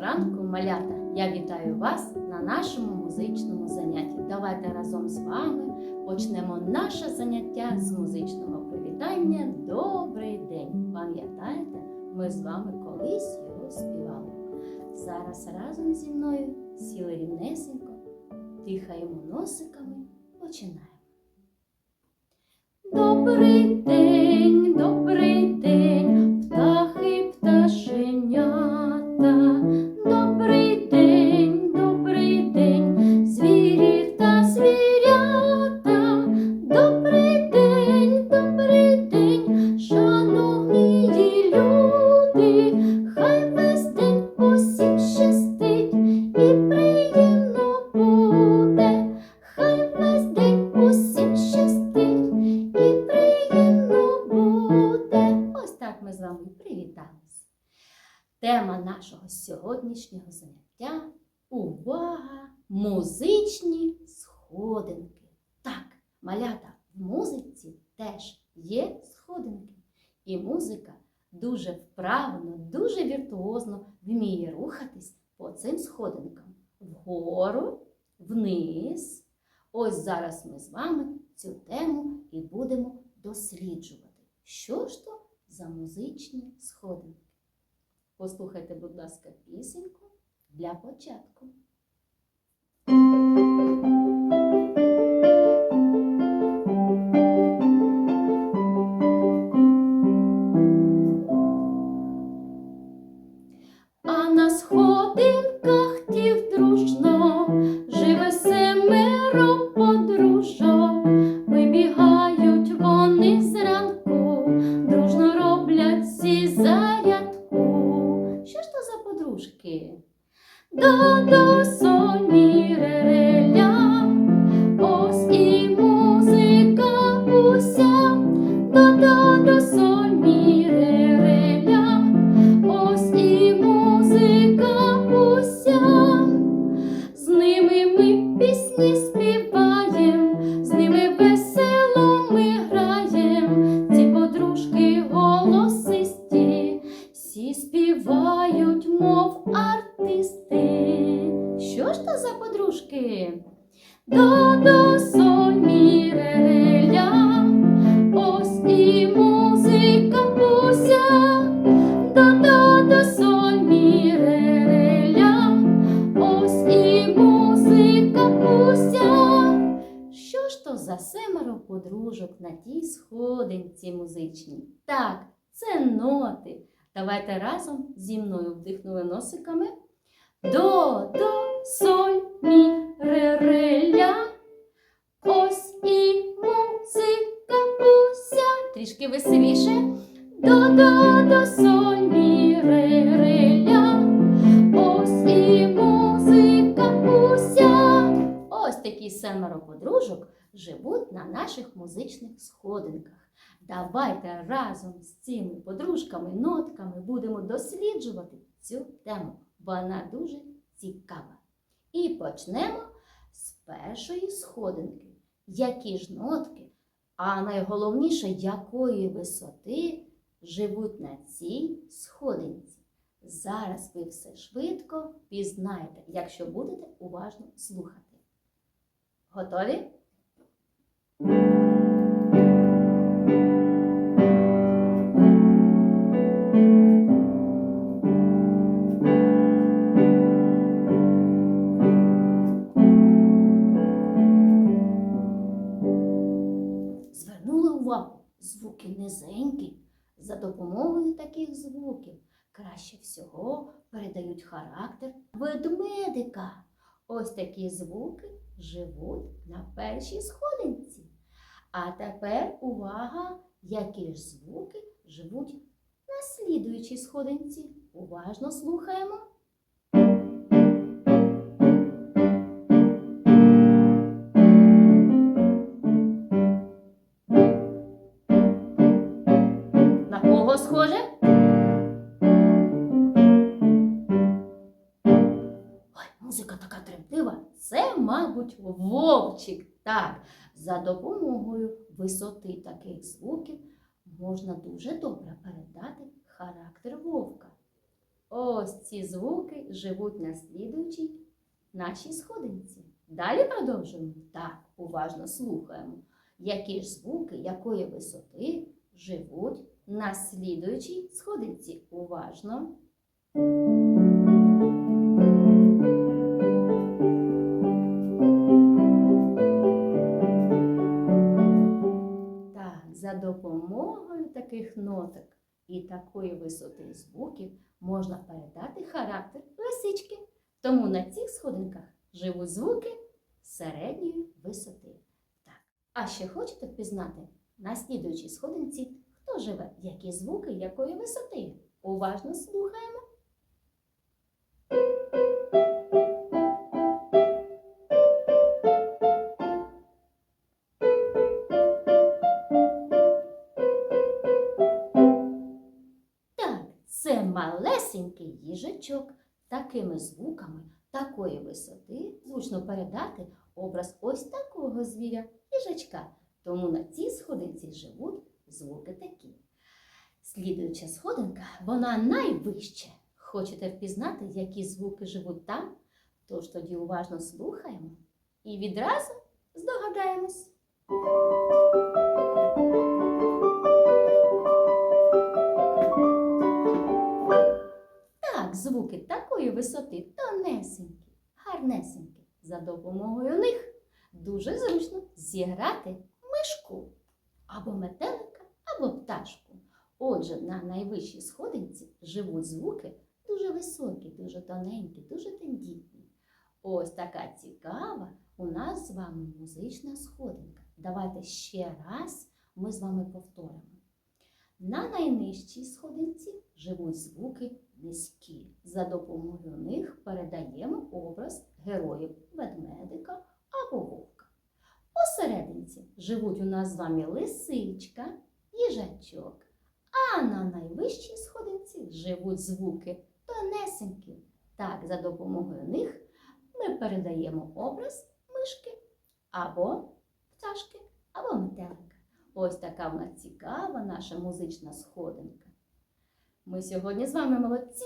ранку, малята! Я вітаю вас на нашому музичному занятті. Давайте разом з вами почнемо наше заняття з музичного привітання. Добрий день! Пам'ятаєте, ми з вами колись його співали. Зараз разом зі мною сіли рівнесенько, дихаємо носиками, починаємо. Добрий день, добрий Тема нашого сьогоднішнього заняття увага! Музичні сходинки. Так, малята, в музиці теж є сходинки. І музика дуже вправно, дуже віртуозно вміє рухатись по цим сходинкам. Вгору, вниз. Ось зараз ми з вами цю тему і будемо досліджувати. Що ж то за музичні сходинки? Послухайте, будь ласка, пісеньку для початку. А на сходинках тів дружно семеро подружок на тій сходинці музичній? Так, це ноти. Давайте разом зі мною вдихнули носиками. До, до, соль, мі, ре, ре, ля. Ось і музика уся. Трішки веселіше. До, до, до, соль, мі, ре, ре, ля. Ось і музика уся. Ось такі семеро подружок живуть на наших музичних сходинках. Давайте разом з цими подружками, нотками будемо досліджувати цю тему, вона дуже цікава. І почнемо з першої сходинки. Які ж нотки, а найголовніше, якої висоти живуть на цій сходинці? Зараз ви все швидко пізнаєте, якщо будете уважно слухати. Готові? Увагу, звуки низенькі. За допомогою таких звуків краще всього передають характер ведмедика. Ось такі звуки живуть на першій сходинці. А тепер увага, які ж звуки живуть на слідуючій сходинці. Уважно слухаємо. Музика така тремтлива. Це, мабуть, вовчик. Так, за допомогою висоти таких звуків можна дуже добре передати характер вовка. Ось ці звуки живуть на слідуючій нашій сходинці. Далі продовжуємо. Так, уважно слухаємо, які ж звуки, якої висоти живуть на слідуючій сходинці. Уважно. За допомогою таких ноток і такої висоти звуків можна передати характер лисички. Тому на цих сходинках живуть звуки середньої висоти. Так. А ще хочете впізнати на слідуючій сходинці, хто живе, які звуки, якої висоти? Уважно слухаємо. Малесенький їжачок. Такими звуками такої висоти зручно передати образ ось такого звіря їжачка. Тому на цій сходинці живуть звуки такі. Слідуюча сходинка, вона найвища. Хочете впізнати, які звуки живуть там? Тож тоді уважно слухаємо і відразу здогадаємось. Висоти тонесенькі, гарнесенькі. За допомогою них дуже зручно зіграти мишку або метелика, або пташку. Отже, на найвищій сходинці живуть звуки дуже високі, дуже тоненькі, дуже тендітні. Ось така цікава у нас з вами музична сходинка. Давайте ще раз ми з вами повторимо. На найнижчій сходинці живуть звуки низькі. За допомогою них передаємо образ героїв ведмедика або вовка. Посерединці живуть у нас з вами лисичка, їжачок, а на найвищій сходинці живуть звуки тонесенькі. Так, за допомогою них ми передаємо образ мишки або пташки, або метелика. Ось така в нас цікава наша музична сходинка. Ми сьогодні з вами молодці.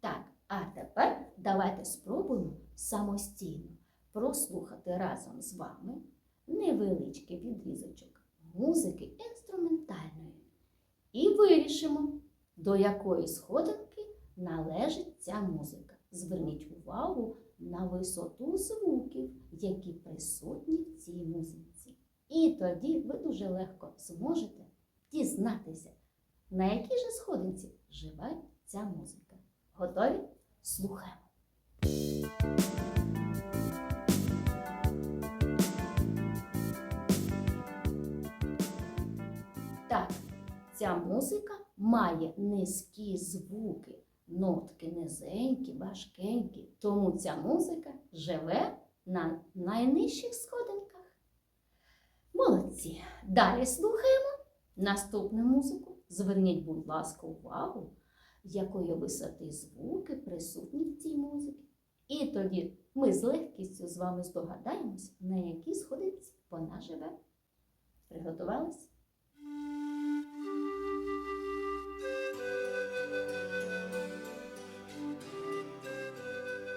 Так, а тепер давайте спробуємо самостійно прослухати разом з вами невеличкий відрізочок музики інструментальної. І вирішимо, до якої сходинки належить ця музика. Зверніть увагу на висоту звуків, які присутні в цій музиці. І тоді ви дуже легко зможете дізнатися, на якій же сходинці живе ця музика. Готові? Слухаємо. Так, ця музика має низькі звуки, нотки низенькі, важкенькі, тому ця музика живе на найнижчих сходинках. Молодці! Далі слухаємо наступну музику. Зверніть, будь ласка, увагу, якої висоти звуки присутні в цій музиці. І тоді ми з легкістю з вами здогадаємось, на якій сходинці вона живе. Приготувались?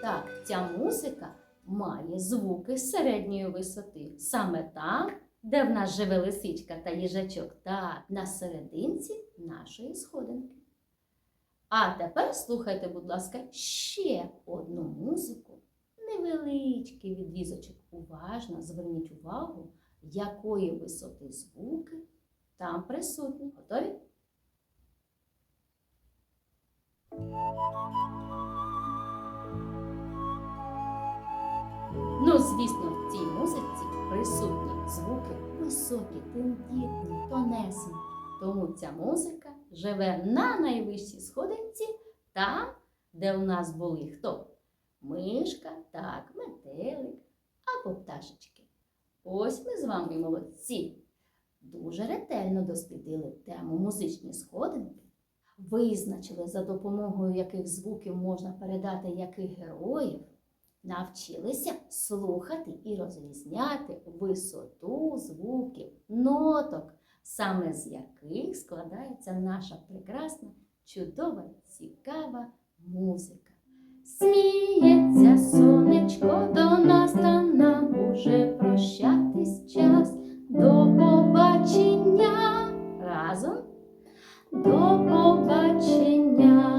Так, ця музика має звуки середньої висоти. Саме там, де в нас живе лисичка та їжачок, та на серединці нашої сходинки. А тепер слухайте, будь ласка, ще одну музику. Невеличкий відрізочок. Уважно зверніть увагу, якої висоти звуки там присутні. Готові? Ну, звісно, в цій музиці присутні звуки високі, тендітні, тонесенькі. Тому ця музика живе на найвищій сходинці, там, де у нас були хто? Мишка, так, метелик або пташечки. Ось ми з вами молодці. Дуже ретельно дослідили тему музичні сходинки, визначили, за допомогою яких звуків можна передати яких героїв, Навчилися слухати і розрізняти висоту звуків, ноток, саме з яких складається наша прекрасна, чудова, цікава музика. Сміється сонечко до нас та нам уже прощатись час до побачення разом до побачення.